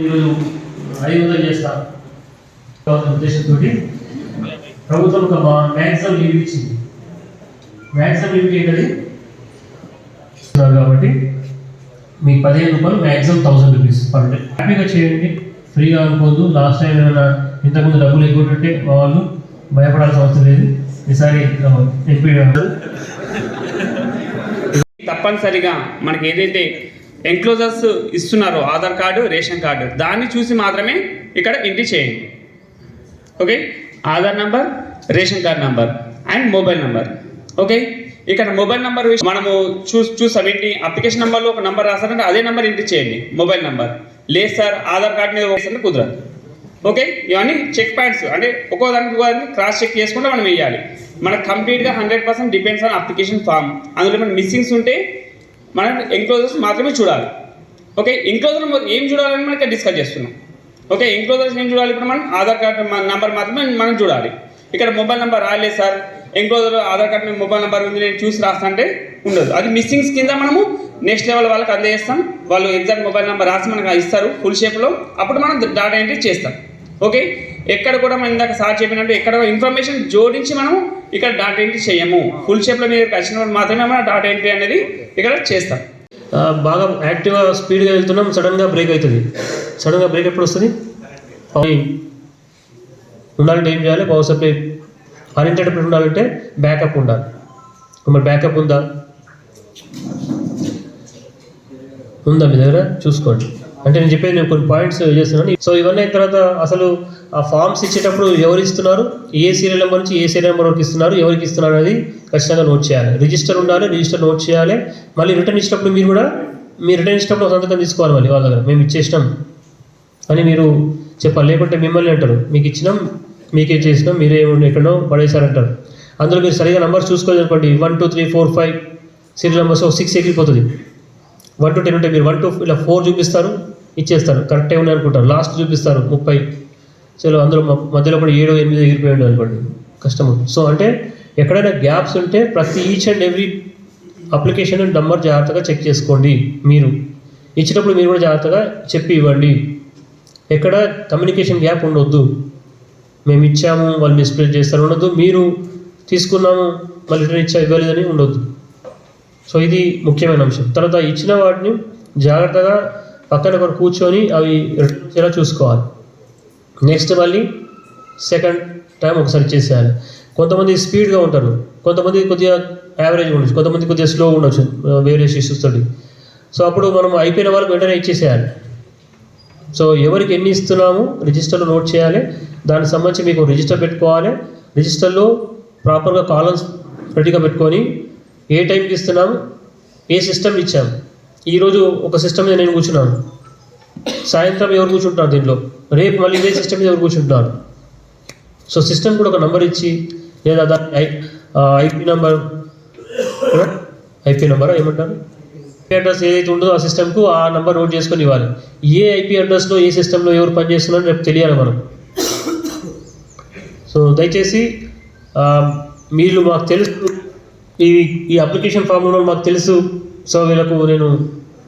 ఈరోజు ఐదు వందలు చేస్తారు ఉద్దేశంతో ప్రభుత్వం ఒక మ్యాక్సిమం లిమిట్ ఇచ్చింది. మ్యాక్సిమం లిమిట్ ఏంటది? కాబట్టి మీకు పదిహేను రూపాయలు maximum thousand rupees per day హ్యాపీగా చేయండి. ఫ్రీగా అనుకోవద్దు లాస్ట్ టైం ఏమైనా ఇంతకుముందు డబ్బులు ఎక్కువ ఉంటే మా వాళ్ళు భయపడాల్సిన అవసరం లేదు. ఈసారి ఎంపీ తప్పనిసరిగా మనకి ఏదైతే ఎంక్లోజర్స్ ఇస్తున్నారు ఆధార్ కార్డు రేషన్ కార్డు. దాన్ని చూసి మాత్రమే ఇక్కడ ఎంట్రీ చేయండి. Okay Aadhaar number ration card number and mobile number. Okay ఇక్కడ మొబైల్ నంబర్ మనము చూ చూసాం ఏంటి? అప్లికేషన్ నెంబర్లో ఒక నంబర్ రాస్తారంటే అదే నెంబర్ ఎంట్రీ చేయండి. Mobile number. లేదు సార్ ఆధార్ కార్డ్ మీద వేస్తే కుదరదు. ఓకే ఇవన్నీ చెక్ పాయింట్స్ అంటే ఒక్కో దానికి ఒక్కో దానికి క్రాస్ చెక్ చేసుకుంటే మనం వేయాలి మనకు కంప్లీట్గా hundred percent depends on application form అందులో మన మిస్సింగ్స్ ఉంటే మనం ఎంక్లోజర్స్ మాత్రమే చూడాలి. ఓకే ఎంక్లోజర్ ఏం చూడాలని మనం డిస్కస్ చేస్తున్నాం. ఓకే ఎంక్లోజర్స్ ఏం చూడాలి? ఇప్పుడు మనం ఆధార్ కార్డ్ మన నంబర్ మాత్రమే మనం చూడాలి. ఇక్కడ మొబైల్ నెంబర్ రాలేదు సార్. ఎంక్లోజర్ ఆధార్ కార్డు మీద మొబైల్ నెంబర్ ఉంది నేను చూసి రాస్తా అంటే ఉండదు. అది మిస్సింగ్స్ కింద మనము నెక్స్ట్ లెవెల్ వాళ్ళకి అందజేస్తాం. వాళ్ళు ఎగ్జాక్ట్ మొబైల్ నెంబర్ రాసి మనకు ఇస్తారు ఫుల్ షేప్లో అప్పుడు మనం డాటా ఎంట్రీ చేస్తాం. ఓకే ఎక్కడ కూడా మనం ఇందాక సార్ చెప్పినట్టు ఎక్కడ ఇన్ఫర్మేషన్ జోడించి మనం ఇక్కడ డాట్ ఎంట్రీ చేయము. ఫుల్ షేప్లో మీరు వచ్చినప్పుడు మాత్రమే మనం డాట్ ఎంట్రీ అనేది ఇక్కడ చేస్తాం బాగా యాక్టివ్గా స్పీడ్గా వెళ్తున్నాం. సడన్గా బ్రేక్ అవుతుంది. సడన్గా బ్రేక్ ఎప్పుడు వస్తుంది? ఉండాలంటే ఏం చేయాలి? పవర్ సప్లై అన్ఇంటెడప్పుడు ఉండాలంటే బ్యాకప్ ఉండాలి. మరి బ్యాకప్ ఉందా? ఉందా మీ దగ్గర? చూసుకోండి. అంటే నేను చెప్పేది నేను కొన్ని పాయింట్స్ చేస్తున్నాను. సో ఇవన్నీ అయిన తర్వాత అసలు ఆ ఫామ్స్ ఇచ్చేటప్పుడు ఎవరు ఇస్తున్నారు? ఏ సీరియల్ నెంబర్ నుంచి ఏ సీరియల్ నెంబర్ వరకు ఇస్తున్నారు? ఎవరికి ఇస్తున్నారు అనేది ఖచ్చితంగా నోట్ చేయాలి. రిజిస్టర్ ఉండాలి రిజిస్టర్ నోట్ చేయాలి. మళ్ళీ రిటర్న్ ఇచ్చినప్పుడు మీరు కూడా మీ రిటర్న్ ఇచ్చినప్పుడు సంతకం తీసుకోవాలి మళ్ళీ వాళ్ళ దగ్గర. మేము ఇచ్చేసినాం అని మీరు చెప్పాలి. లేకుంటే మిమ్మల్ని అంటారు. మీకు ఇచ్చినాం మీకే చేసినాం మీరే ఎక్కడో పడేశారంటారు అందులో మీరు సరిగా నెంబర్ చూసుకోలేదు అనుకోండి one two three four five serial numbers six ఎగిరిపోతుంది. వన్ టు టెన్ ఉంటే మీరు వన్ టు ఇలా ఫోర్ చూపిస్తారు ఇచ్చేస్తారు. కరెక్ట్ ఏమని అనుకుంటారు? లాస్ట్ చూపిస్తారు ముప్పై. చలో అందులో మధ్యలో కూడా ఏడు ఎనిమిది ఎగిరిపోయి ఉండదు అనుకోండి. కష్టం. సో అంటే ఎక్కడైనా గ్యాప్స్ ఉంటే ప్రతి each and every application number జాగ్రత్తగా చెక్ చేసుకోండి మీరు. ఇచ్చినప్పుడు మీరు కూడా జాగ్రత్తగా చెప్పి ఇవ్వండి. ఎక్కడ కమ్యూనికేషన్ గ్యాప్ ఉండొద్దు. మేము ఇచ్చాము వాళ్ళు మిస్ప్లేస్ చేస్తారు. ఉండొద్దు. మీరు తీసుకున్నాము మళ్ళీ రిటర్న్ ఇచ్చా ఇవ్వలేదని ఉండొద్దు. సో ఇది ముఖ్యమైన అంశం. తర్వాత ఇచ్చిన వాటిని జాగ్రత్తగా పక్కన ఒకరు కూర్చొని అవి ఎలా చూసుకోవాలి. నెక్స్ట్ మళ్ళీ సెకండ్ టైం ఒకసారి చేసేయాలి. కొంతమంది స్పీడ్గా ఉంటారు. కొంతమంది కొద్దిగా యావరేజ్ ఉండొచ్చు. కొంతమంది కొద్దిగా స్లో ఉండొచ్చు. వేరే ఇష్యూస్ తోటి సో అప్పుడు మనం అయిపోయిన వాళ్ళకి వెంటనే ఇచ్చేసేయాలి. సో ఎవరికి ఎన్ని ఇస్తున్నాము రిజిస్టర్లో నోట్ చేయాలి. దానికి సంబంధించి మీకు రిజిస్టర్ పెట్టుకోవాలి. రిజిస్టర్లో ప్రాపర్గా కాలమ్స్ రెడీగా పెట్టుకొని ఏ టైంకి ఇస్తున్నాము? ఏ సిస్టమ్ ఇచ్చాము? ఈరోజు ఒక సిస్టమ్ మీద నేను కూర్చున్నాను. సాయంత్రం ఎవరు కూర్చుంటారు దీంట్లో? రేపు మళ్ళీ ఇదే సిస్టమ్ మీద ఎవరు కూర్చుంటున్నారు? సో సిస్టమ్ కూడా ఒక నంబర్ ఇచ్చి లేదా దాని I IP number IP number? ఏమంటారు? ఐపీ అడ్రస్ ఏదైతే ఉందో ఆ సిస్టమ్కు ఆ నెంబర్ నోట్ చేసుకొని ఇవ్వాలి. ఏ ఐపీ అడ్రస్లో ఏ సిస్టంలో ఎవరు పనిచేస్తున్నారో రేపు తెలియాలి మనం. సో దయచేసి మీరు మాకు తెలుసు ఈ ఈ అప్లికేషన్ ఫామ్లో మాకు తెలుసు. సో వీళ్ళకు నేను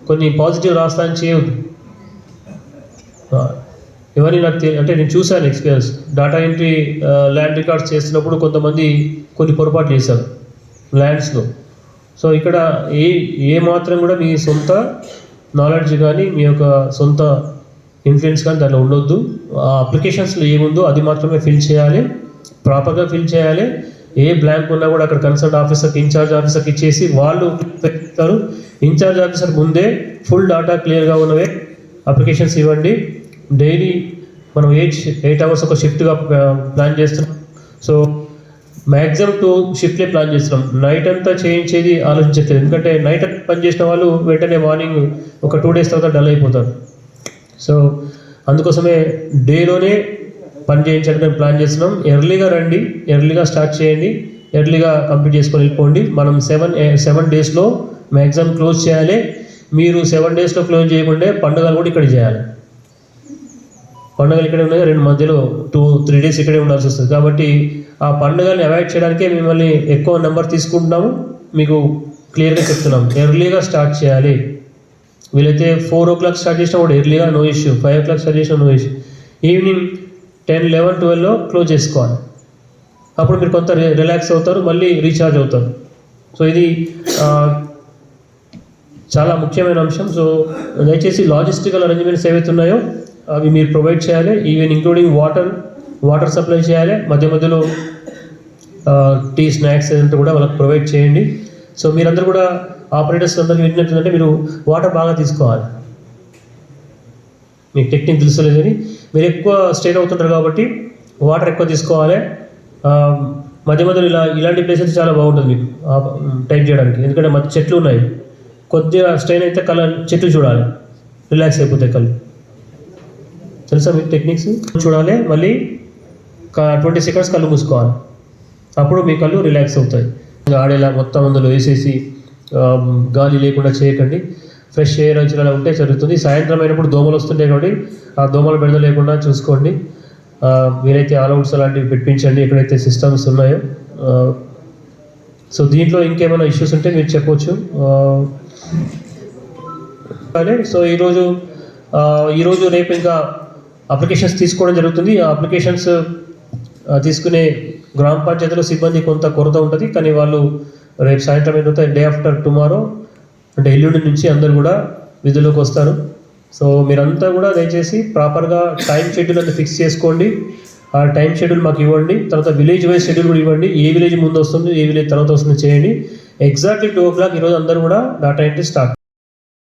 కొన్ని పాజిటివ్ రాస్తాను చేయవద్దు ఇవన్నీ నాకు అంటే నేను చూశాను experience data entry land records చేస్తున్నప్పుడు కొంతమంది కొన్ని పొరపాట్లు చేశారు ల్యాండ్స్లో సో ఇక్కడ ఏ ఏ మాత్రం కూడా మీ సొంత నాలెడ్జ్ కానీ మీ యొక్క సొంత ఇన్ఫ్లుయెన్స్ కానీ దాంట్లో ఉండొద్దు. ఆ అప్లికేషన్స్లో ఏముందో అది మాత్రమే ఫిల్ చేయాలి. ప్రాపర్గా ఫిల్ చేయాలి. ఏ బ్లాంక్ ఉన్నా కూడా అక్కడ కన్సల్ట్ ఆఫీసర్కి ఇన్ఛార్జ్ ఆఫీసర్కి ఇచ్చేసి వాళ్ళు పెడతారు ఇన్ఛార్జ్ ఆఫీసర్ ముందే ఫుల్ డాటా క్లియర్గా ఉన్నవే అప్లికేషన్స్ ఇవ్వండి. డైలీ మనం ఎయిట్ ఎయిట్ అవర్స్ ఒక షిఫ్ట్గా ప్లాన్ చేస్తున్నాం. సో మ్యాక్సిమం టూ షిఫ్ట్లే ప్లాన్ చేస్తున్నాం. నైట్ అంతా చేయించేది ఆలోచించట్లేదు. ఎందుకంటే నైట్ పని చేసిన వాళ్ళు వెంటనే మార్నింగ్ ఒక టూ డేస్ తర్వాత డల్ అయిపోతారు. సో అందుకోసమే డేలోనే పని చేయించడానికి మేము ప్లాన్ చేస్తున్నాం. ఎర్లీగా రండి ఎర్లీగా స్టార్ట్ చేయండి ఎర్లీగా కంప్లీట్ చేసుకొని వెళ్ళిపోండి. మనం సెవెన్ సెవెన్ డేస్లో మ్యాక్సిమం క్లోజ్ చేయాలి. మీరు సెవెన్ డేస్లో క్లోజ్ చేయకుండా పండుగలు కూడా ఇక్కడ చేయాలి. పండుగలు ఇక్కడే ఉన్నాయి. రెండు మధ్యలో టూ త్రీ డేస్ ఇక్కడే ఉండాల్సి వస్తుంది. కాబట్టి ఆ పండుగని అవాయిడ్ చేయడానికే మిమ్మల్ని ఎక్కువ నెంబర్ తీసుకుంటున్నాము. మీకు క్లియర్గా చెప్తున్నాం ఎర్లీగా స్టార్ట్ చేయాలి. వీలైతే ఫోర్ ఓ క్లాక్ స్టార్ట్ చేసినా కూడా ఎర్లీగా no issue five o'clock start చేసినా no issue evening ten eleven ట్వెల్వ్లో close చేసుకోవాలి. అప్పుడు మీరు కొంత రి- రిలాక్స్ అవుతారు మళ్ళీ రీఛార్జ్ అవుతారు. సో ఇది చాలా ముఖ్యమైన అంశం. సో దయచేసి లాజిస్టికల్ అరేంజ్మెంట్స్ ఏవైతే ఉన్నాయో అవి మీరు ప్రొవైడ్ చేయాలి. Even including water water supply చేయాలి. మధ్య మధ్యలో టీ స్నాక్స్ ఏదంటే కూడా వాళ్ళకి ప్రొవైడ్ చేయండి. సో మీరందరూ కూడా ఆపరేటర్స్ అందరికీ విన్నట్టుందంటే మీరు వాటర్ బాగా తీసుకోవాలి. మీకు టెక్నిక్ తెలుసు లేదని. మీరు ఎక్కువ స్ట్రెయిన్ అవుతుంటారు కాబట్టి వాటర్ ఎక్కువ తీసుకోవాలి. మధ్య మధ్యలో ఇలా ఇలాంటి ప్లేసెస్ చాలా బాగుంటుంది మీకు టైప్ చేయడానికి. ఎందుకంటే మధ్య చెట్లు ఉన్నాయి. కొద్దిగా స్ట్రెయిన్ అయితే కళ్ళ చెట్లు చూడాలి. రిలాక్స్ అయిపోతాయి కళ్ళు. తెలుసా మీకు టెక్నిక్స్? చూడాలి మళ్ళీ ట్వంటీ సెకండ్స్ కళ్ళు మూసుకోవాలి. అప్పుడు మీ కళ్ళు రిలాక్స్ అవుతాయి. ఆడేలా మొత్తం అందులో వేసేసి గాలి లేకుండా చేయకండి. ఫ్రెష్ ఎయిర్ వచ్చేలా ఉంటే జరుగుతుంది. సాయంత్రం అయినప్పుడు దోమలు వస్తుంటాయి కాబట్టి ఆ దోమలు బెడద లేకుండా చూసుకోండి. మీరైతే ఆల్అౌట్స్ అలాంటివి పెట్టించండి. ఎక్కడైతే సిస్టమ్స్ ఉన్నాయో. సో దీంట్లో ఇంకేమైనా ఇష్యూస్ ఉంటే మీరు చెప్పవచ్చు అదే సో ఈరోజు ఈరోజు రేపు ఇంకా అప్లికేషన్స్ తీసుకోవడం జరుగుతుంది. ఆ అప్లికేషన్స్ తీసుకునే గ్రామ పంచాయతీలో సిబ్బంది కొంత కొరత ఉంటుంది. కానీ వాళ్ళు రేపు సాయంత్రం ఏంటంటే డే ఆఫ్టర్ టుమారో అంటే ఎల్లుండి నుంచి అందరు కూడా విధుల్లోకి వస్తారు. సో మీరంతా కూడా దయచేసి ప్రాపర్గా టైం షెడ్యూల్ అంతా ఫిక్స్ చేసుకోండి. ఆ టైం షెడ్యూల్ మాకు ఇవ్వండి. తర్వాత విలేజ్ వైజ్ షెడ్యూల్ కూడా ఇవ్వండి. ఏ విలేజ్ ముందు వస్తుంది ఏ విలేజ్ తర్వాత వస్తుంది చేయండి. ఎగ్జాక్ట్లీ టూ ఓ క్లాక్ ఈరోజు అందరూ కూడా డాటా ఎంట్రీ స్టార్ట్